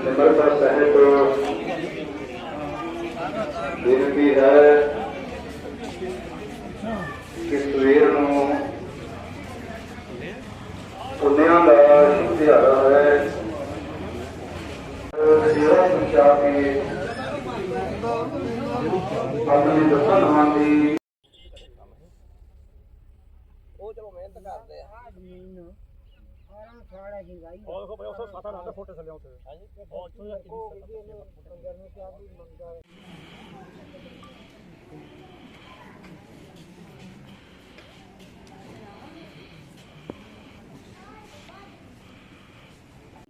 ਨਿਮਰਤਾ ਸਹਿਤ ਬੇਨਤੀ ਹੈ ਕਿ ਸਵੇਰ ਨੂੰ ਪੁੰਨਿਆਂ ਦਾ ਸ਼ੁਭ ਹੈ ਸੇਵਾ ਸੰਚਾਰ ਕੇ ਆਪਣੇ ਦਸਾਂ ਨਾਮਾਂ ਦੀ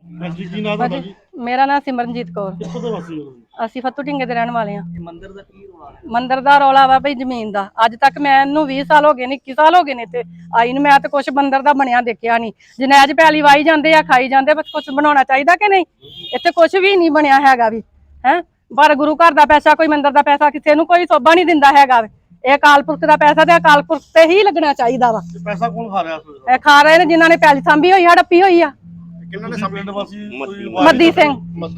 ਹਾਂਜੀ ਕੀ ਨਾਮ ਤੁਹਾਡਾ ਜੀ ਮੇਰਾ ਨਾਮ ਸਿਮਰਨਜੀਤ ਕੌਰ ਕਿੱਥੋਂ ਦੇ ਵਾਸੀ ਹੋ ਤੁਸੀਂ ਅਸੀਂ ਫੱਤੂ ਢਿੰਗੇ ਦੇ ਰਹਿਣ ਵਾਲੇ ਹਾਂ। ਮੰਦਿਰ ਦਾ ਕੀ ਰੌਲਾ ਮੰਦਿਰ ਦਾ ਰੌਲਾ ਵਾ ਭਈ ਜ਼ਮੀਨ ਦਾ। ਅੱਜ ਤੱਕ ਮੈਨੂੰ 20 ਸਾਲ ਹੋ ਗਏ ਨੇ 21 ਸਾਲ ਹੋ ਗਏ ਨੇ ਤੇ ਆਈ ਨੂੰ ਮੈਂ ਤੇ ਕੁਝ ਮੰਦਿਰ ਦਾ ਬਣਿਆ ਦੇਖਿਆ ਨਹੀਂ। ਜਨੈਜ ਪੈਲੀ ਵਾਈ ਜਾਂਦੇ ਆ ਖਾਈ ਜਾਂਦੇ ਬਸ ਕੁਝ ਬਣਾਉਣਾ ਚਾਹੀਦਾ ਕਿ ਨਹੀਂ? ਇੱਥੇ ਕੁਝ ਵੀ ਨਹੀਂ ਬਣਿਆ ਹੈਗਾ ਵੀ ਹੈ? ਪਰ ਗੁਰੂ ਘਰ ਦਾ ਪੈਸਾ ਕੋਈ ਮੰਦਿਰ ਦਾ ਪੈਸਾ ਕਿਸੇ ਨੂੰ ਕੋਈ ਸੋਭਾ ਨਹੀਂ ਦਿੰਦਾ ਹੈਗਾ। ਇਹ ਅਕਾਲ ਪੁਰਖ ਦਾ ਪੈਸਾ ਤੇ ਅਕਾਲ ਪੁਰਖ ਤੇ ਹੀ ਲੱਗਣਾ ਚਾਹੀਦਾ ਵਾ। ਇਹ ਪੈਸਾ ਕੌਣ ਖਾ ਰਿਹਾ ਇਹ ਖਾ ਰਹੇ ਨੇ ਜਿਨ੍ਹਾਂ ਨੇ ਪੈਲੀ ਸਾਂਭੀ ਹੋਈ ਹੜੱਪੀ ਹੋਈ ਆ। ਕਿੰਨਾਂ ਨੇ ਸਭ ਪਿੰਡ ਵਾਸੀ ਕੋਈ ਮੱਦੀ ਸਿੰਘ।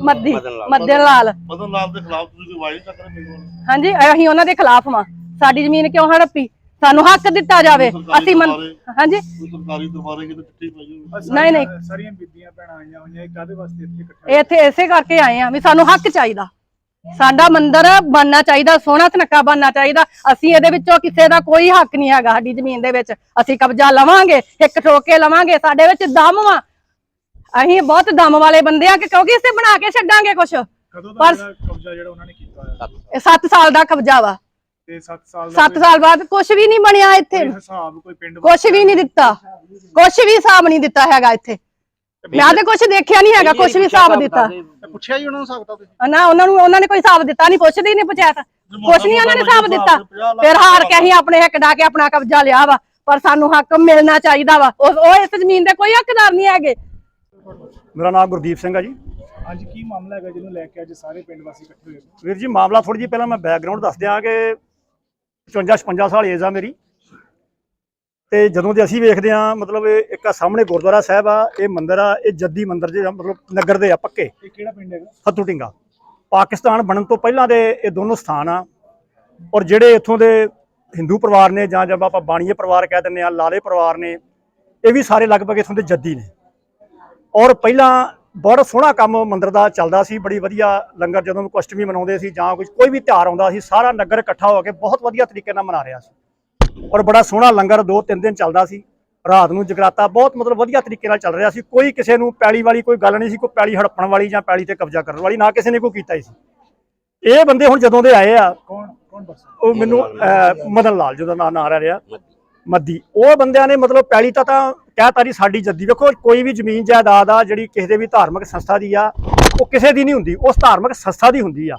ਮੱਦੀ ਮੱਦੇ ਲਾਲ। ਮਦਨ ਲਾਲ। ਦੇ ਖਿਲਾਫ ਤੁਸੀਂ ਕੋਈ ਵਾਇਲ ਚੱਕਰ ਮੈਨੂੰ ਹਾਂਜੀ ਅਸੀਂ ਉਹਨਾਂ ਦੇ ਖਿਲਾਫ ਵਾਂ। ਸਾਡੀ ਜ਼ਮੀਨ ਕਿਉਂ ਹੜੱਪੀ? ਸਾਨੂੰ ਹੱਕ ਦਿੱਤਾ ਜਾਵੇ। ਅਸੀਂ ਮਨ ਹਾਂਜੀ? ਕੋਈ ਸਰਕਾਰੀ ਦਰਬਾਰੇ ਕਿਤੇ ਚਿੱਠੀ ਪਾਈ ਹੋਵੇ? ਨਹੀਂ ਨਹੀਂ। ਸਾਰੀਆਂ ਬੀਬੀਆਂ ਭੈਣਾਂ ਆਈਆਂ ਹੋਈਆਂ ਇਹ ਕਾਦੇ ਵਾਸਤੇ ਇੱਥੇ ਇਕੱਠੇ ਇੱਥੇ ਇਸੇ ਕਰਕੇ ਆਏ ਆ ਵੀ ਸਾਨੂੰ ਹੱਕ ਚਾਹੀਦਾ। ਸਾਡਾ ਮੰਦਿਰ ਬਣਨਾ ਚਾਹੀਦਾ ਸੋਹਣਾ ਸੁਨੱਖਾ ਬਣਨਾ ਚਾਹੀਦਾ। ਅਸੀਂ ਇਹਦੇ ਵਿੱਚੋਂ ਕਿਸੇ ਦਾ ਕੋਈ ਹੱਕ ਨਹੀਂ ਹੈਗਾ ਸਾਡੀ ਜ਼ਮੀਨ ਦੇ ਵਿੱਚ। ਅਸੀਂ ਕਬਜ਼ਾ ਲਵਾਂਗੇ ਇੱਕ ਠੋਕ ਕੇ ਲਵਾਂਗੇ ਸਾਡੇ ਵਿੱਚ ਦਮ ਵਾ। ਅਸੀਂ ਬਹੁਤ ਦਮ ਵਾਲੇ ਬੰਦੇ ਆ ਕਿ ਕਿਉਂਕਿ ਇਸੇ ਬਣਾ ਕੇ ਛੱਡਾਂਗੇ ਕੁਛ। ਕਦੋਂ ਦਾ ਪਰ- ਜਿਹੜਾ ਕਬਜ਼ਾ ਜਿਹੜਾ ਉਹਨਾਂ ਨੇ ਕੀਤਾ ਹੈ ਇਹ 7 ਸਾਲ ਦਾ ਕਬਜ਼ਾ ਵਾ। ਤੇ 7 ਸਾਲ ਦਾ 7 ਸਾਲ ਬਾਅਦ ਕੁਛ ਵੀ ਨਹੀਂ ਬਣਿਆ ਇੱਥੇ। ਕੋਈ ਹਿਸਾਬ ਕੋਈ ਪਿੰਡ ਕੁਛ ਵੀ ਨਹੀਂ ਦਿੱਤਾ। ਕੁਛ ਵੀ ਹਿਸਾਬ ਨਹੀਂ ਦਿੱਤਾ ਹੈਗਾ ਇੱਥੇ। ਮੈਂ ਤੇ ਕੁਛ ਦੇਖਿਆ ਨਹੀਂ ਹੈਗਾ ਕੁਛ ਵੀ ਹਿਸਾਬ ਦਿੱਤਾ। ਪੁੱਛਿਆ ਜੀ ਉਹਨਾਂ ਨੂੰ ਹਿਸਾਬ ਤਾਂ ਨਾ ਉਹਨਾਂ ਨੂੰ ਉਹਨਾਂ ਨੇ ਕੋਈ ਹਿਸਾਬ ਦਿੱਤਾ ਨਹੀਂ ਪੁੱਛਦੇ ਹੀ ਨਹੀਂ ਪੰਚਾਇਤ। ਕੁਛ ਨਹੀਂ ਉਹਨਾਂ ਨੇ ਹਿਸਾਬ ਦਿੱਤਾ। ਫਿਰ ਹਾਰ ਕੇ ਅਸੀਂ ਆਪਣੇ ਹੱਕ ਡਾ ਕੇ ਆਪਣਾ ਕਬਜ਼ਾ ਲਿਆ ਵਾ। ਪਰ ਸਾਨੂੰ ਹੱਕ ਮਿਲਣਾ ਚਾਹੀਦਾ ਵਾ। ਉਹ ਉਹ ਇਸ ਜ਼ਮੀਨ ਦੇ ਕੋਈ ਹੱਕਦਾਰ ਨਹੀਂ ਹੈਗੇ। ਮੇਰਾ ਨਾਮ ਗੁਰਦੀਪ ਸਿੰਘ ਆ ਜੀ। ਅੱਜ ਕੀ ਮਾਮਲਾ ਹੈਗਾ ਜਿਹਨੂੰ ਲੈ ਕੇ ਅੱਜ ਸਾਰੇ ਪਿੰਡ ਵਾਸੀ ਇਕੱਠੇ ਹੋਏ ਵੀਰ ਜੀ ਮਾਮਲਾ ਥੋੜੀ ਜਿਹੀ ਪਹਿਲਾਂ ਮੈਂ ਬੈਕਗ੍ਰਾਉਂਡ ਦੱਸ ਦਿਆਂ ਕਿ 55 56 ਸਾਲ ਏਜ ਆ ਮੇਰੀ। ਤੇ ਜਦੋਂ ਦੇ ਅਸੀਂ ਵੇਖਦੇ ਆ ਮਤਲਬ ਇਹ ਇੱਕ ਆ ਸਾਹਮਣੇ ਗੁਰਦੁਆਰਾ ਸਾਹਿਬ ਆ ਇਹ ਮੰਦਿਰ ਆ ਇਹ ਜੱਦੀ ਮੰਦਿਰ ਜਿਹੜਾ ਮਤਲਬ ਨਗਰ ਦੇ ਆ ਪੱਕੇ। ਇਹ ਕਿਹੜਾ ਪਿੰਡ ਹੈਗਾ? ਫੱਤੂ ਢਿੰਗਾ ਪਾਕਿਸਤਾਨ ਬਣਨ ਤੋਂ ਪਹਿਲਾਂ ਦੇ ਇਹ ਦੋਨੋਂ ਸਥਾਨ ਆ। ਔਰ ਜਿਹੜੇ ਇੱਥੋਂ ਦੇ ਹਿੰਦੂ ਪਰਿਵਾਰ ਨੇ ਜਾਂ ਜਦ ਆਪਾਂ ਬਾਣੀਏ ਪਰਿਵਾਰ ਕਹਿ ਦਿੰਦੇ ਆ ਲਾਲੇ ਪਰਿਵਾਰ ਨੇ ਇਹ ਵੀ ਸਾਰੇ ਲਗਭਗ ਇੱਥੋਂ ਦੇ ਜੱਦੀ ਨੇ। ਔਰ ਪਹਿਲਾਂ ਬੜਾ ਸੋਹਣਾ ਕੰਮ ਮੰਦਿਰ ਦਾ ਚੱਲਦਾ ਸੀ ਬੜੀ ਵਧੀਆ ਲੰਗਰ ਜਦੋਂ ਵੀ ਅਸ਼ਟਮੀ ਮਨਾਉਂਦੇ ਸੀ ਜਾਂ ਕੋਈ ਕੋਈ ਵੀ ਤਿਉਹਾਰ ਆਉਂਦਾ ਸੀ ਸਾਰਾ ਨਗਰ ਇਕੱਠਾ ਹੋ ਕੇ ਬਹੁਤ ਵਧੀਆ ਤਰੀਕੇ ਨਾਲ ਮਨਾ ਰਿਹਾ ਸੀ। ਔਰ ਬੜਾ ਸੋਹਣਾ ਲੰਗਰ ਦੋ ਤਿੰਨ ਦਿਨ ਚੱਲਦਾ ਸੀ ਰਾਤ ਨੂੰ ਜਗਰਾਤਾ ਬਹੁਤ ਮਤਲਬ ਵਧੀਆ ਤਰੀਕੇ ਨਾਲ ਚੱਲ ਰਿਹਾ ਸੀ ਕੋਈ ਕਿਸੇ ਨੂੰ ਪੈਲੀ ਵਾਲੀ ਕੋਈ ਗੱਲ ਨਹੀਂ ਸੀ ਕੋਈ ਪੈਲੀ ਹੜੱਪਣ ਵਾਲੀ ਜਾਂ ਪੈਲੀ ਤੇ ਕਬਜ਼ਾ ਕਰਨ ਵਾਲੀ ਨਾ ਕਿਸੇ ਨੇ ਕੋਈ ਕੀਤਾ ਹੀ ਸੀ। ਇਹ ਬੰਦੇ ਹੁਣ ਜਦੋਂ ਦੇ ਆਏ ਆ ਕੌਣ ਕੌਣ ਦੱਸ ਉਹ ਮੈਨੂੰ ਮਦਨ ਲਾਲ ਜਿਹਦਾ ਨਾਂ ਨਾਂ ਆ ਰਿਹਾ ਮੱਦੀ। ਉਹ ਬੰਦਿਆਂ ਨੇ ਮਤਲਬ ਪੈਲੀ ਤਾਂ ਤਾਂ ਕਹਿਤਾ ਜੀ ਸਾਡੀ ਜੱਦੀ। ਵੇਖੋ ਕੋਈ ਵੀ ਜ਼ਮੀਨ ਜਾਇਦਾਦ ਆ ਜਿਹੜੀ ਕਿਸੇ ਦੇ ਵੀ ਧਾਰਮਿਕ ਸੰਸਥਾ ਦੀ ਆ ਉਹ ਕਿਸੇ ਦੀ ਨਹੀਂ ਹੁੰਦੀ ਉਸ ਧਾਰਮਿਕ ਸੰਸਥਾ ਦੀ ਹੁੰਦੀ ਆ।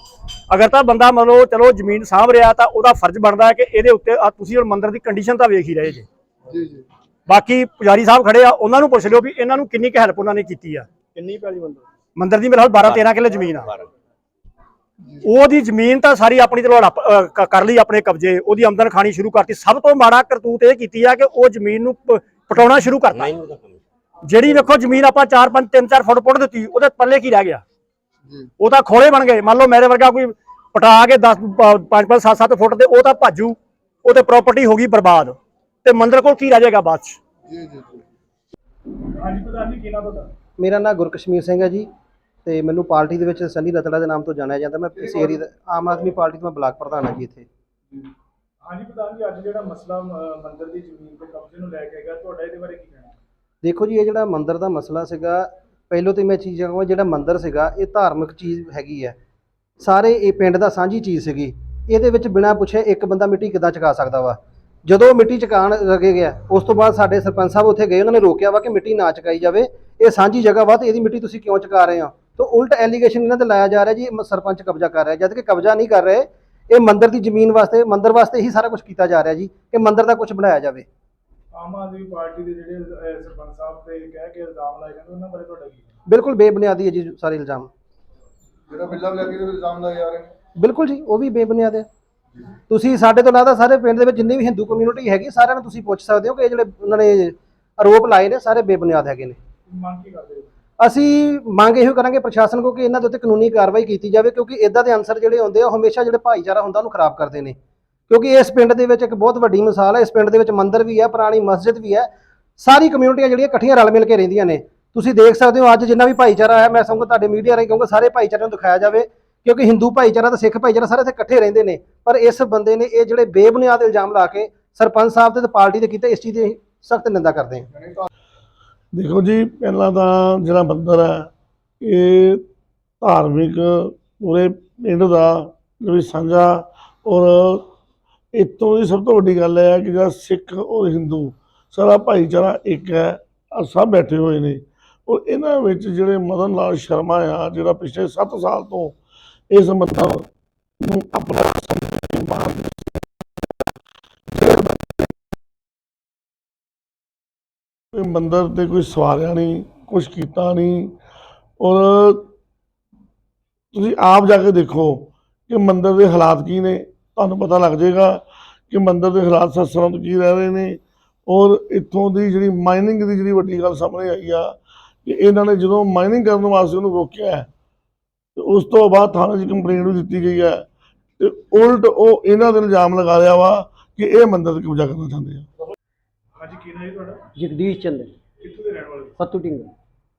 ਅਗਰ ਤਾਂ ਬੰਦਾ ਮਤਲਬ ਚਲੋ ਜ਼ਮੀਨ ਸਾਂਭ ਰਿਹਾ ਤਾਂ ਉਹਦਾ ਫਰਜ਼ ਬਣਦਾ ਹੈ ਕਿ ਇਹਦੇ ਉੱਤੇ ਤੁਸੀਂ ਹੁਣ ਮੰਦਿਰ ਦੀ ਕੰਡੀਸ਼ਨ ਤਾਂ ਵੇਖ ਹੀ ਰਹੇ ਜੇ। ਜੀ ਜੀ। ਬਾਕੀ ਪੁਜਾਰੀ ਸਾਹਿਬ ਖੜੇ ਆ ਉਹਨਾਂ ਨੂੰ ਪੁੱਛ ਲਿਓ ਵੀ ਇਹਨਾਂ ਨੂੰ ਕਿੰਨੀ ਕੁ ਹੈਲਪ ਉਹਨਾਂ ਨੇ ਕੀਤੀ ਆ। ਕਿੰਨੀ ਪੈਲੀ ਬੰਦਾ ਮੰਦਿਰ ਦੀ ਮੇਰੇ ਹਾਲ 12 13 ਕਿੱਲੇ ਜ਼ਮੀਨ ਆ। ਉਹਦੀ ਜ਼ਮੀਨ ਤਾਂ ਸਾਰੀ ਆਪਣੀ ਚਲੋ ਕਰ ਲਈ ਆਪਣੇ ਕਬਜ਼ੇ ਉਹਦੀ ਆਮਦਨ ਖਾਣੀ ਸ਼ੁਰੂ ਕਰਤੀ। ਸਭ ਤੋਂ ਮਾੜਾ ਕਰਤੂਤ ਇਹ ਕੀਤੀ ਆ ਕਿ ਉਹ ਜ਼ਮੀਨ ਨੂੰ ਪਟਾਉਣਾ ਸ਼ੁਰੂ ਕਰਤਾ। ਜਿਹੜੀ ਵੇਖੋ ਜ਼ਮੀਨ ਆਪਾਂ 4 5 3 4 ਫੁੱਟ ਪੁੱਟ ਦਿੱਤੀ ਉਹਦੇ ਪੱਲੇ ਕੀ ਰਹਿ ਗਿਆ? ਉਹ ਤਾਂ ਖੋਲੇ ਬਣ ਗਏ। ਮੰਨ ਲਓ ਮੇਰੇ ਵਰਗਾ ਕੋਈ ਪਟਾ ਕੇ 10 5 5 7 7 ਫੁੱਟ ਤੇ ਉਹ ਤਾਂ ਭਾਜੂ। ਉਹ ਤੇ ਪ੍ਰਾਪਰਟੀ ਹੋ ਗਈ ਬਰਬਾਦ। ਤੇ ਮੰਦਰ ਕੋਲ ਕੀ ਰਹਿ ਜਾਏਗਾ ਬਾਅਦ ਚ? ਹਾਂਜੀ ਪ੍ਰਧਾਨ ਜੀ ਕੀ ਨਾਮ ਤੁਹਾਡਾ? ਮੇਰਾ ਨਾਮ ਗੁਰਕਸ਼ਮੀਰ ਸਿੰਘ ਹੈ ਜੀ। ਤੇ ਮੈਨੂੰ ਪਾਰਟੀ ਦੇ ਵਿੱਚ ਸੰਨੀ ਰਤੜਾ ਦੇ ਨਾਮ ਤੋਂ ਜਾਣਿਆ ਜਾਂਦਾ। ਮੈਂ ਇਸ ਏਰੀਆ ਦਾ ਆਮ ਆਦਮੀ ਪਾਰਟੀ ਤੋਂ ਮੈਂ ਬਲਾਕ ਪ੍ਰਧਾਨ ਹਾਂ ਜੀ ਇੱਥੇ। ਹਾਂਜੀ ਪ੍ਰਧਾਨ ਜੀ, ਅੱਜ ਜਿਹੜਾ ਮਸਲਾ ਮੰਦਿਰ ਦੀ ਜ਼ਮੀਨ ਤੇ ਕਬਜ਼ੇ ਨੂੰ ਲੈ ਕੇ ਹੈਗਾ, ਤੁਹਾਡਾ ਇਹਦੇ ਬਾਰੇ ਕੀ ਕਹਿਣਾ? ਦੇਖੋ ਜੀ, ਇਹ ਜਿਹੜਾ ਮੰਦਿਰ ਦਾ ਮਸਲਾ ਸੀਗਾ, ਪਹਿਲੋਂ ਤੇ ਮੈਂ ਚੀਜ਼ ਕਹਾਂ ਜਿਹੜਾ ਮੰਦਿਰ ਸੀਗਾ, ਇਹ ਧਾਰਮਿਕ ਚੀਜ਼ ਹੈਗੀ ਹੈ। ਸਾਰੇ ਇਹ ਪਿੰਡ ਦਾ ਸਾਂਝੀ ਚੀਜ਼ ਸੀਗੀ। ਇਹਦੇ ਵਿੱਚ ਬਿਨਾਂ ਪੁੱਛੇ ਇੱਕ ਬੰਦਾ ਮਿੱਟੀ ਕਿੱਦਾਂ ਚੁਕਾ ਸਕਦਾ ਵਾ? ਜਦੋਂ ਮਿੱਟੀ ਚੁਕਾਉਣ ਲੱਗੇ ਗਿਆ, ਉਸ ਤੋਂ ਬਾਅਦ ਸਾਡੇ ਸਰਪੰਚ ਸਾਹਿਬ ਉੱਥੇ ਗਏ, ਉਹਨਾਂ ਨੇ ਰੋਕਿਆ ਵਾ ਕਿ ਮਿੱਟੀ ਨਾ ਚੁਕਾਈ ਜਾਵੇ। ਇਹ ਸਾਂਝੀ ਜਗ੍ਹਾ ਵਾ ਤੇ ਇਹਦੀ ਮਿੱਟੀ ਤੁਸੀਂ ਕਿਉਂ ਚੁਕਾ ਰਹੇ ਹੋ? ਤਾਂ ਉਲਟ ਐਲੀਗੇਸ਼ਨ ਇਹਨਾਂ ਤੇ ਲਾਇਆ ਜਾ ਰਿਹਾ ਜੀ ਸਰਪੰਚ ਕਬਜ਼ਾ ਕਰ ਰਿਹਾ, ਜਦ ਕਿ ਕਬਜ਼ਾ ਨਹੀਂ ਕਰ ਰਹੇ। ਇਹ ਮੰਦਿਰ ਦੀ ਜ਼ਮੀਨ ਵਾਸਤੇ ਮੰਦਿਰ ਵਾਸਤੇ ਹੀ ਸਾਰਾ ਕੁਝ ਕੀਤਾ ਜਾ ਰਿਹਾ ਜੀ ਕਿ ਮੰਦਿਰ ਦਾ ਕੁਝ ਬਣਾਇਆ ਜਾਵੇ। ਆਮ ਆਦਮੀ ਪਾਰਟੀ ਦੇ ਜਿਹੜੇ ਸਰਪੰਚ ਸਾਹਿਬ ਤੇ ਕਹਿ ਕੇ ਇਲਜ਼ਾਮ ਲਾਏ ਜਾਂਦੇ ਉਹਨਾਂ ਬਾਰੇ ਤੁਹਾਡਾ ਕੀ ਕਹਿਣਾ? ਬਿਲਕੁਲ ਬੇਬੁਨਿਆਦੀ ਹੈ ਜੀ ਸਾਰੇ ਇਲਜ਼ਾਮ। ਜਿਹੜਾ ਬਿੱਲਾ ਲੱਗੀ ਦੇ ਇਲਜ਼ਾਮ ਲਾਏ ਜਾ ਰਹੇ। ਨੇ ਬਿਲਕੁਲ ਜੀ ਉਹ ਵੀ ਬੇਬੁਨਿਆਦ ਹੈ। ਤੁਸੀਂ ਸਾਡੇ ਤੋਂ ਲਾਦਾ ਸਾਰੇ ਪਿੰਡ ਦੇ ਵਿੱਚ ਜਿੰਨੀ ਵੀ ਹਿੰਦੂ ਕਮਿਊਨਿਟੀ ਹੈਗੀ ਸਾਰਿਆਂ ਨੂੰ ਤੁਸੀਂ ਪੁੱਛ ਸਕਦੇ ਹੋ ਕਿ ਇਹ ਜਿਹੜੇ ਉਹਨਾਂ ਨੇ ਆਰੋਪ ਲਾਏ ਨੇ ਸਾਰੇ ਬੇਬੁਨਿਆਦ ਹੈਗੇ ਨੇ। ਮੰਗ ਕੀ ਕਰਦੇ ਹੋ? ਅਸੀਂ ਮੰਗ ਇਹੋ ਕਰਾਂਗੇ ਪ੍ਰਸ਼ਾਸਨ ਕੋ ਕਿ ਇਹਨਾਂ ਦੇ ਉੱਤੇ ਕਾਨੂੰਨੀ ਕਾਰਵਾਈ ਕੀਤੀ ਜਾਵੇ, ਕਿਉਂਕਿ ਇਦਾਂ ਦੇ ਅਨਸਰ ਜਿਹੜੇ ਹੁੰਦੇ ਆ, ਉਹ ਹਮੇਸ਼ਾ ਜਿਹੜੇ ਭਾਈਚਾਰਾ ਹੁੰਦਾ, ਉਹਨੂੰ ਖਰਾਬ ਕਰਦੇ ਨੇ। ਕਿਉਂਕਿ ਇਸ ਪਿੰਡ ਦੇ ਵਿੱਚ ਇੱਕ ਬਹੁਤ ਵੱਡੀ ਮਿਸਾਲ ਹੈ ਇਸ ਪਿੰਡ ਦੇ ਵਿੱਚ ਮੰਦਿਰ ਵੀ ਹੈ ਪੁਰਾਣੀ ਮਸਜਿਦ ਵੀ ਹੈ ਸਾਰੀ ਕਮਿਊਨਿਟੀਆਂ ਜਿਹੜੀਆਂ ਇਕੱਠੀਆਂ ਰਲ ਮਿਲ ਕੇ ਰਹਿੰਦੀਆਂ ਨੇ। ਤੁਸੀਂ ਦੇਖ ਸਕਦੇ ਹੋ, ਅੱਜ ਜਿੰਨਾ ਵੀ ਭਾਈਚਾਰਾ ਹੈ, ਮੈਂ ਸਮਝਦਾ ਤੁਹਾਡੇ ਮੀਡੀਆ ਰਾਹੀਂ ਕਹੂੰਗਾ, ਸਾਰੇ ਭਾਈਚਾਰਿਆਂ ਨੂੰ ਦਿਖਾਇਆ ਜਾਵੇ, ਕਿਉਂਕਿ ਹਿੰਦੂ ਭਾਈਚਾਰਾ ਤੇ ਸਿੱਖ ਭਾਈਚਾਰਾ ਸਾਰੇ ਇੱਥੇ ਇਕੱਠੇ ਰਹਿੰਦੇ ਨੇ। ਪਰ ਇਸ ਬੰਦੇ ਨੇ ਇਹ ਜਿਹੜੇ ਬੇਬੁਨਿਆਦ ਇਲਜ਼ਾਮ ਲਾ ਕੇ ਸਰਪੰਚ ਸਾਹਿਬ ਤੇ ਤੇ ਪਾਰਟੀ ਦੇ ਕੀਤੇ, ਇਸ ਚੀਜ਼ ਦੀ ਸਖਤ ਨਿੰਦਾ ਕਰਦੇ ਹਾਂ ਦੇਖੋ ਜੀ, ਪਹਿਲਾਂ ਤਾਂ ਜਿਹੜਾ ਮੰਦਰ ਹੈ, ਇਹ ਧਾਰਮਿਕ ਪੂਰੇ ਪਿੰਡ ਦਾ ਜਿਹੜੀ ਸਾਂਝਾ ਔਰ ਇਤੋਂ ਦੀ ਸਭ ਤੋਂ ਵੱਡੀ ਗੱਲ ਹੈ ਕਿ ਜਿਹੜਾ ਸਿੱਖ ਔਰ ਹਿੰਦੂ ਸਾਰਾ ਭਾਈਚਾਰਾ ਇੱਕ ਹੈ ਸਭ ਬੈਠੇ ਹੋਏ ਨੇ। ਔਰ ਇਹਨਾਂ ਵਿੱਚ ਜਿਹੜੇ ਮਦਨ ਲਾਲ ਸ਼ਰਮਾ ਆ, ਜਿਹੜਾ ਪਿਛਲੇ 7 ਸਾਲ ਤੋਂ ਇਸ ਮੰਦਰ ਨੂੰ ਆਪਣਾ ਮਾਨ ਕੋਈ ਮੰਦਰ ਤੇ ਕੋਈ ਸਵਾਰਿਆ ਨਹੀਂ ਕੁਝ ਕੀਤਾ ਨਹੀਂ ਔਰ ਤੁਸੀਂ ਆਪ ਜਾ ਕੇ ਦੇਖੋ ਕਿ ਮੰਦਰ ਦੇ ਹਾਲਾਤ ਕੀ ਨੇ। ਤੁਹਾਨੂੰ ਪਤਾ ਲੱਗ ਜਾਏਗਾ ਕਿ ਮੰਦਰ ਦੇ ਹਾਲਾਤ ਸਸਰੰਤ ਕੀ ਰਹਿ ਰਹੇ ਨੇ। ਔਰ ਇੱਥੋਂ ਦੀ ਜਿਹੜੀ ਮਾਈਨਿੰਗ ਦੀ ਜਿਹੜੀ ਵੱਡੀ ਗੱਲ ਸਾਹਮਣੇ ਆਈ ਆ ਕਿ ਇਹਨਾਂ ਨੇ ਜਦੋਂ ਮਾਈਨਿੰਗ ਕਰਨ ਵਾਸਤੇ ਉਹਨੂੰ ਰੋਕਿਆ ਤੇ ਉਸ ਤੋਂ ਬਾਅਦ ਥਾਣੇ 'ਚ ਕੰਪਲੇਂਟ ਵੀ ਦਿੱਤੀ ਗਈ ਹੈ। ਤੇ ਉਲਟ ਉਹ ਇਹਨਾਂ ਦੇ ਇਲਜ਼ਾਮ ਲਗਾ ਰਿਹਾ ਵਾ ਕਿ ਇਹ ਮੰਦਰ ਤੇ ਕਬਜ਼ਾ ਕਰਨਾ ਚਾਹੁੰਦੇ ਆ। ਹਾਂਜੀ ਕੀ ਨਾਮ ਹੈ ਤੁਹਾਡਾ? ਜਗਦੀਸ਼ ਚੰਦਰ ਕਿੱਥੋਂ ਦੇ ਰਹਿਣ ਵਾਲੇ ਹੋ? ਫੱਤੂ ਢਿੰਗਰ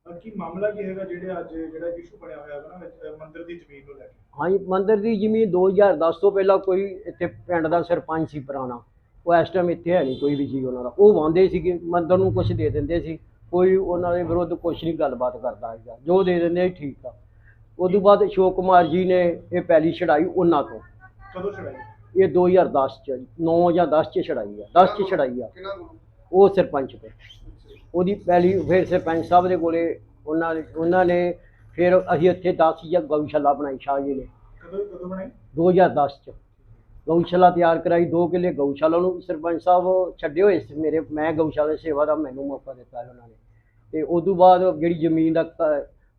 ਅਹ ਕੀ ਮਾਮਲਾ ਕੀ ਹੈਗਾ ਜਿਹੜੇ ਅੱਜ ਜਿਹੜਾ ਇਸ਼ੂ ਬਣਿਆ ਹੋਇਆ ਹੈ ਨਾ ਅਹ ਮੰਦਿਰ ਦੀ ਜ਼ਮੀਨ ਨੂੰ ਲੈ ਕੇ? ਹਾਂਜੀ ਮੰਦਿਰ ਦੀ ਜ਼ਮੀਨ 2010 ਤੋਂ ਪਹਿਲਾਂ ਕੋਈ ਇੱਥੇ ਪਿੰਡ ਦਾ ਸਰਪੰਚ ਸੀ ਪੁਰਾਣਾ। ਉਹ ਇਸ ਟਾਈਮ ਇੱਥੇ ਹੈ ਨਹੀਂ ਕੋਈ ਵੀ ਜੀ ਉਹਨਾਂ ਦਾ। ਉਹ ਵਾਂਦੇ ਸੀਗੇ ਮੰਦਿਰ ਨੂੰ ਕੁਝ ਦੇ ਦਿੰਦੇ ਸੀ। ਕੋਈ ਉਹਨਾਂ ਦੇ ਵਿਰੁੱਧ ਕੁਝ ਨਹੀਂ ਗੱਲਬਾਤ ਕਰਦਾ ਹੈਗਾ। ਜੋ ਦੇ ਦਿੰਦੇ ਸੀ ਠੀਕ ਆ। ਉਦੋਂ ਬਾਅਦ ਅਸ਼ੋਕ ਕੁਮਾਰ ਜੀ ਨੇ ਇਹ ਪੈਲੀ ਛੜਾਈ ਉਹਨਾਂ ਤੋਂ। ਕਦੋਂ ਛੜਾਈ ਇਹ 2010 ਚ 9 ਜਾਂ 10 ਚ ਛੜਾਈ ਆ। 10 ਚ ਛੜਾਈ ਆ। ਕਿਹਨਾਂ ਕੋਲ? ਉਹ ਸਰਪੰਚ ਤੋਂ ਉਹਦੀ ਪਹਿਲੀ ਫਿਰ ਸਰਪੰਚ ਸਾਹਿਬ ਦੇ ਕੋਲੇ ਉਹਨਾਂ ਨੇ ਉਹਨਾਂ ਨੇ ਫਿਰ ਅਸੀਂ ਇੱਥੇ 10 ਜਾਂ ਗਊਸ਼ਾਲਾ ਬਣਾਈ ਸ਼ਾਹ ਜੀ ਨੇ। ਕਦੋਂ ਕਦੋਂ ਬਣਾਈ? 2010 ਚ। ਗਊਸ਼ਾਲਾ ਤਿਆਰ ਕਰਾਈ ਦੋ ਕਿੱਲੇ ਗਊਸ਼ਾਲਾ ਨੂੰ ਸਰਪੰਚ ਸਾਹਿਬ ਛੱਡੇ ਹੋਏ ਸੀ ਮੇਰੇ। ਮੈਂ ਗਊਸ਼ਾਲਾ ਦੀ ਸੇਵਾ ਦਾ ਮੈਨੂੰ ਮੌਕਾ ਦਿੱਤਾ ਉਹਨਾਂ ਨੇ। ਤੇ ਉਸ ਤੋਂ ਬਾਅਦ ਜਿਹੜੀ ਜ਼ਮੀਨ ਦਾ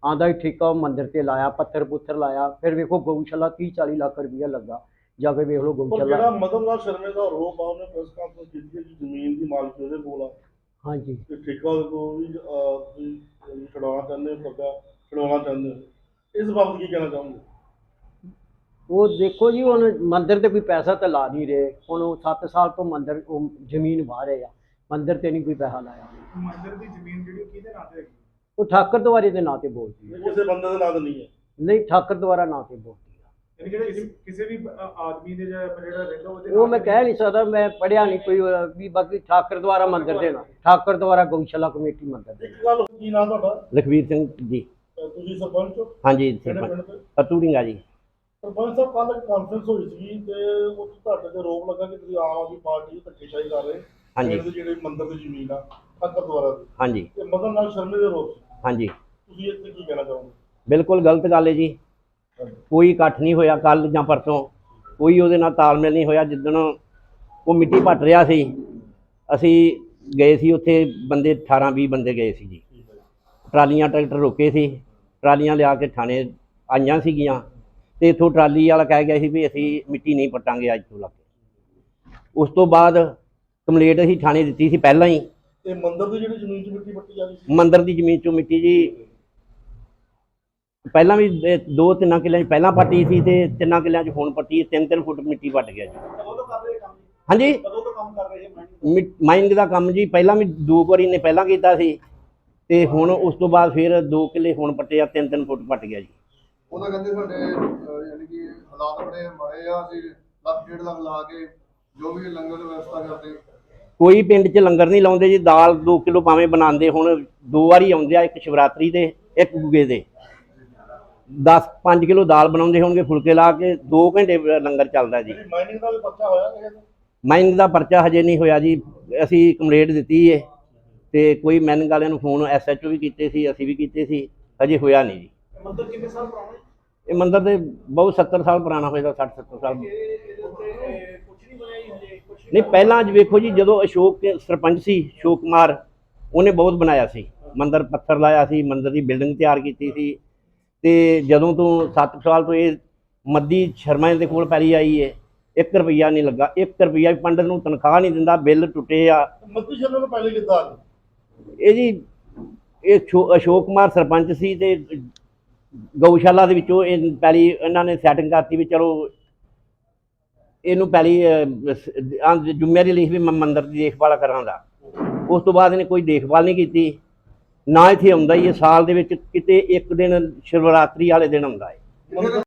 ਆਂਦਾ ਹੀ ਠੇਕਾ ਉਹ ਮੰਦਿਰ ਤੇ ਲਾਇਆ ਪੱਥਰ ਪੁੱਥਰ ਲਾਇਆ। ਫਿਰ ਵੇਖੋ ਗਊਸ਼ਾਲਾ 30 40 ਲੱਖ ਰੁਪਈਆ ਲੱਗਾ। ਜਾ ਕੇ ਵੇਖ ਲਓ ਪਰ ਜਿਹੜਾ ਮਦਨ ਲਾਲ ਸ਼ਰਮੇ ਦਾ ਆਰੋਪ ਆ ਉਹਨੇ ਪ੍ਰੈਸ ਕਾਨਫਰੰਸ ਕੀਤੀ ਹੈ ਕਿ ਜ਼ਮੀਨ ਦੀ ਮਾਲਕੀ ਉਹਦੇ ਕੋਲ ਆ। ਹਾਂਜੀ। ਤੇ ਠੇਕਾ ਉਹਦੇ ਕੋਲ ਵੀ ਅਹ, ਤੁਸੀਂ ਛਡਾਉਣਾ ਚਾਹੁੰਦੇ ਹੋ ਕਬਜ਼ਾ ਛਡਾਉਣਾ ਚਾਹੁੰਦੇ ਹੋ। ਇਸ ਬਾਬਤ ਕੀ ਕਹਿਣਾ ਚਾਹੋਗੇ? ਉਹ ਦੇਖੋ ਜੀ ਹੁਣ ਮੰਦਿਰ ਤੇ ਕੋਈ ਪੈਸਾ ਤਾਂ ਲਾ ਨਹੀਂ ਰਹੇ। ਹੁਣ ਉਹ 7 ਸਾਲ ਤੋਂ ਮੰਦਿਰ ਉਹ ਜ਼ਮੀਨ ਵਾਹ ਰਹੇ ਆ। ਮੰਦਿਰ ਤੇ ਨਹੀਂ ਕੋਈ ਪੈਸਾ ਲਾਇਆ ਮੰਦਿਰ ਦੀ ਜ਼ਮੀਨ ਜਿਹੜੀ ਉਹ ਕਿਹਦੇ ਨਾਂ ਤੇ ਹੈਗੀ? ਉਹ ਠਾਕਰ ਦੁਆਰੇ ਦੇ ਨਾਂ ਤੇ ਬੋਲਦੀ ਹੈ। ਕਿਸੇ ਬੰਦੇ ਦੇ ਨਾਂ ਤੇ ਨਹੀਂ ਹੈ। ਨਹੀਂ ਠਾਕਰ ਦੁਆਰਾ ਨਾਂ ਤੇ ਬੋਲਦੀ ਆ ਯਾਨੀ ਕਿ ਕਿਸੇ- ਕਿਸੇ ਵੀ ਅ- ਆਦਮੀ ਦੇ ਜਾਂ ਜਿਹੜਾ ਰਹਿੰਦਾ ਉਹਦੇ ਉਹ ਮੈਂ ਕਹਿ ਨਹੀਂ ਸਕਦਾ ਮੈਂ ਪੜਿਆ ਨਹੀਂ ਕੋਈ ਵੀ ਬਾਕੀ ਠਾਕਰ ਦੁਆਰਾ ਮੰਦਿਰ ਦੇ ਨਾਂ ਠਾਕਰ ਦੁਆਰਾ ਗਊਸ਼ਾਲਾ ਕਮੇਟੀ ਮੰਦਿਰ ਦੇ ਇੱਕ ਗੱਲ ਕੀ ਨਾਂ ਤੁਹਾਡਾ? ਲਖਵੀਰ ਸਿੰਘ ਜੀ। ਅਹ, ਤੁਸੀਂ ਸਰਪੰਚ ਹੋ? ਹਾਂਜੀ ਕਿਹੜੇ ਪਿੰਡ ਅਤੂੜੀਆਂ ਜੀ। ਸਰਪੰਚ ਸਾਹਿਬ ਕੱਲ ਕਾਨਫਰੰਸ ਹੋਈ ਸੀ ਤੇ ਉਹ ਤੁਹਾਡੇ ਤੇ ਰੋਪ ਲੱਗਾ ਕਿ ਤੁਸੀਂ ਆਮ ਆਦਮੀ ਪਾਰਟੀ ਦੀ ਧੱਕੇਸ਼ਾਹੀ ਕਰ ਰਹੇ ਹਾਂਜੀ। ਪਿੰਡ ਦੀ ਜਿਹੜੀ ਮੰਦਰ ਦੀ ਜ਼ਮੀਨ ਆ ਠੱਕਰ ਦੁਆਰਾ ਦੀ। ਹਾਂਜੀ। ਤੇ ਮਦਨ ਲਾਲ ਸ਼ਰਮੇ ਦੇ ਰੋਪ ਸੀ। ਹਾਂਜੀ। ਤੁਸੀਂ ਇੱਥੇ ਕੀ ਕਹਿਣਾ ਚਾਹੋਗੇ? ਬਿਲਕੁਲ ਗਲਤ ਗੱਲ ਹੈ ਜੀ। ਕੋਈ ਇਕੱਠ ਨਹੀਂ ਹੋਇਆ ਕੱਲ ਜਾਂ ਪਰਸੋਂ ਕੋਈ ਉਹਦੇ ਨਾਲ ਤਾਲਮੇਲ ਨਹੀਂ ਹੋਇਆ। ਜਿੱਦਣ ਉਹ ਮਿੱਟੀ ਭੱਟ ਰਿਹਾ ਸੀ ਅਸੀਂ ਗਏ ਸੀ ਉੱਥੇ ਬੰਦੇ 18 20 ਬੰਦੇ ਗਏ ਸੀ ਜੀ। ਟਰਾਲੀਆਂ ਟਰੈਕਟਰ ਰੋਕੇ ਸੀ ਟਰਾਲੀਆਂ ਲਿਆ ਕੇ ਥਾਣੇ ਆਈਆਂ ਸੀਗੀਆਂ ਤੇ ਇਥੋਂ ਟਰਾਲੀ ਵਾਲਾ ਕਹਿ ਗਿਆ ਸੀ ਵੀ ਅਸੀਂ ਮਿੱਟੀ ਨਹੀਂ ਪੱਟਾਂਗੇ ਅੱਜ ਤੋਂ ਲੱਗ ਉਸ ਤੋਂ ਬਾਅਦ ਕੰਪਲੇਂਟ ਅਸੀਂ ਥਾਣੇ ਦਿੱਤੀ ਸੀ ਪਹਿਲਾਂ ਹੀ। ਤੇ ਮੰਦਰ ਦੀ ਜਿਹੜੀ ਜ਼ਮੀਨ 'ਚ ਮਿੱਟੀ ਪੱਟੀ ਜਾ ਰਹੀ ਸੀ? ਮੰਦਰ ਦੀ ਜ਼ਮੀਨ ਚੋਂ ਮਿੱਟੀ ਜੀ ਪਹਿਲਾਂ ਵੀ ਇਹ ਦੋ ਤਿੰਨਾਂ ਕਿੱਲਿਆਂ 'ਚ ਪਹਿਲਾਂ ਪੱਟੀ ਸੀ ਤੇ ਤਿੰਨਾਂ ਕਿੱਲਿਆਂ 'ਚ ਹੁਣ ਪੱਟੀ ਤਿੰਨ ਤਿੰਨ ਫੁੱਟ ਮਿੱਟੀ ਪੱਟ ਗਿਆ ਜੀ। ਕਦੋਂ ਤੋਂ ਕਰ ਰਹੇ ਕੰਮ ਹਾਂਜੀ? ਕਦੋਂ ਤੋਂ ਕੰਮ ਕਰ ਰਹੇ ਹੈ ਮਾਈਨਿੰਗ ਦਾ? ਕੰਮ ਜੀ ਪਹਿਲਾਂ ਵੀ ਦੋ ਵਾਰੀ ਨੇ ਪਹਿਲਾਂ ਕੀਤਾ ਸੀ ਤੇ ਹੁਣ ਉਸ ਤੋਂ ਬਾਅਦ ਫਿਰ ਦੋ ਕਿੱਲੇ ਹੁਣ ਪੱਟੇ ਆ ਤਿੰਨ ਤਿੰਨ ਫੁੱਟ ਪੱਟ ਗਿਆ ਜੀ। ਉਹ ਤਾਂ ਕਹਿੰਦੇ ਸਾਡੇ ਅਹ, ਯਾਨੀ ਕਿ ਹਾਲਾਤ ਬੜੇ ਮਾੜੇ ਆ ਅਸੀਂ ਲੱਖ ਡੇਢ ਲੱਖ ਲਾ ਕੇ ਜੋ ਵੀ ਲੰਗਰ ਦੀ ਵਿਵਸਥਾ ਕਰਦੇ। ਕੋਈ ਪਿੰਡ 'ਚ ਲੰਗਰ ਨਹੀਂ ਲਾਉਂਦੇ ਜੀ ਦਾਲ 2 ਕਿਲੋ ਭਾਵੇਂ ਬਣਾਉਂਦੇ ਹੁਣ ਦੋ ਵਾਰੀ ਆਉਂਦੇ ਆ ਇੱਕ ਸ਼ਿਵਰਾਤਰੀ ਦੇ ਇੱਕ ਗੁਗੇ ਦੇ 10 5 ਕਿਲੋ ਦਾਲ ਬਣਾਉਂਦੇ ਹੋਣਗੇ ਫੁਲਕੇ ਲਾ ਕੇ 2 ਘੰਟੇ ਲੰਗਰ ਚੱਲਦਾ ਜੀ। ਮਾਈਨਿੰਗ ਦਾ ਵੀ ਪਰਚਾ ਹੋਇਆ ਕਿਸੇ ਦਾ? ਮਾਈਨਿੰਗ ਦਾ ਪਰਚਾ ਹਜੇ ਨਹੀਂ ਹੋਇਆ ਜੀ। ਅਸੀਂ ਕੰਪਲੇਂਟ ਦਿੱਤੀ ਏ ਤੇ ਕੋਈ ਮੈਨਿੰਗ ਵਾਲਿਆਂ ਨੂੰ ਫੋਨ ਐਸਐਚਓ ਵੀ ਕੀਤੇ ਸੀ ਅਸੀਂ ਵੀ ਕੀਤੇ ਸੀ ਹਜੇ ਹੋਇਆ ਨਹੀਂ ਜੀ। ਮੰਦਿਰ ਕਿੰਨੇ ਸਾਲ ਪੁਰਾਣਾ ਹੈ ਇਹ ਮੰਦਿਰ ਦੇ ਬਹੁਤ 70 ਸਾਲ ਪੁਰਾਣਾ ਹੋਏਗਾ 60 70 ਸਾਲ। ਨਹੀਂ ਬਣਿਆ ਜੀ ਹਜੇ ਕੁਝ ਨਹੀਂ ਪਹਿਲਾਂ ਅੱਜ ਵੇਖੋ ਜੀ ਜਦੋਂ ਅਸ਼ੋਕ ਸਰਪੰਚ ਸੀ ਅਸ਼ੋਕ ਕੁਮਾਰ ਉਹਨੇ ਬਹੁਤ ਬਣਾਇਆ ਸੀ। ਮੰਦਿਰ ਪੱਥਰ ਲਾਇਆ ਸੀ ਮੰਦਿਰ ਦੀ ਬਿਲਡਿੰਗ ਤਿਆਰ ਕੀਤੀ ਸੀ। ਤੇ ਜਦੋਂ ਤੋਂ 7 ਸਾਲ ਤੋਂ ਇਹ ਮੱਦੀ ਸ਼ਰਮਾ ਦੇ ਕੋਲ ਪੈਰੀ ਆਈ ਏ 1 ਰੁਪਈਆ ਨਹੀਂ ਲੱਗਾ। 1 ਰੁਪਈਆ ਵੀ ਪੰਡਤ ਨੂੰ ਤਨਖਾਹ ਨਹੀਂ ਦਿੰਦਾ ਬਿੱਲ ਟੁੱਟੇ ਆ। ਮੱਤੀ ਸ਼ਰਮੇ ਨੂੰ ਪਹਿਲੇ ਕਿੱਦਾਂ? ਇਹ ਜੀ ਇਹ ਅਸ਼ੋ- ਅਸ਼ੋਕ ਕੁਮਾਰ ਸਰਪੰਚ ਸੀ ਤੇ ਗਊਸ਼ਾਲਾ ਦੇ ਵਿੱਚੋਂ ਇਹ ਪਹਿਲੀ ਇਹਨਾਂ ਨੇ ਸੈਟਿੰਗ ਕਰਤੀ ਵੀ ਚਲੋ ਇਹਨੂੰ ਪਹਿਲੀ ਜ਼ਿੰਮੇਵਾਰੀ ਲਈ ਵੀ ਮੰਦਿਰ ਦੀ ਦੇਖਭਾਲ ਕਰਾਂਗਾ ਉਸ ਤੋਂ ਬਾਅਦ ਇਹਨੇ ਕੋਈ ਦੇਖਭਾਲ ਨਹੀਂ ਕੀਤੀ। ਨਾ ਇੱਥੇ ਆਉਂਦਾ ਹੀ ਹੈ, ਸਾਲ ਦੇ ਵਿੱਚ ਕਿਤੇ ਇੱਕ ਦਿਨ ਸ਼ਿਵਰਾਤਰੀ ਵਾਲੇ ਦਿਨ ਆਉਂਦਾ ਹੈ।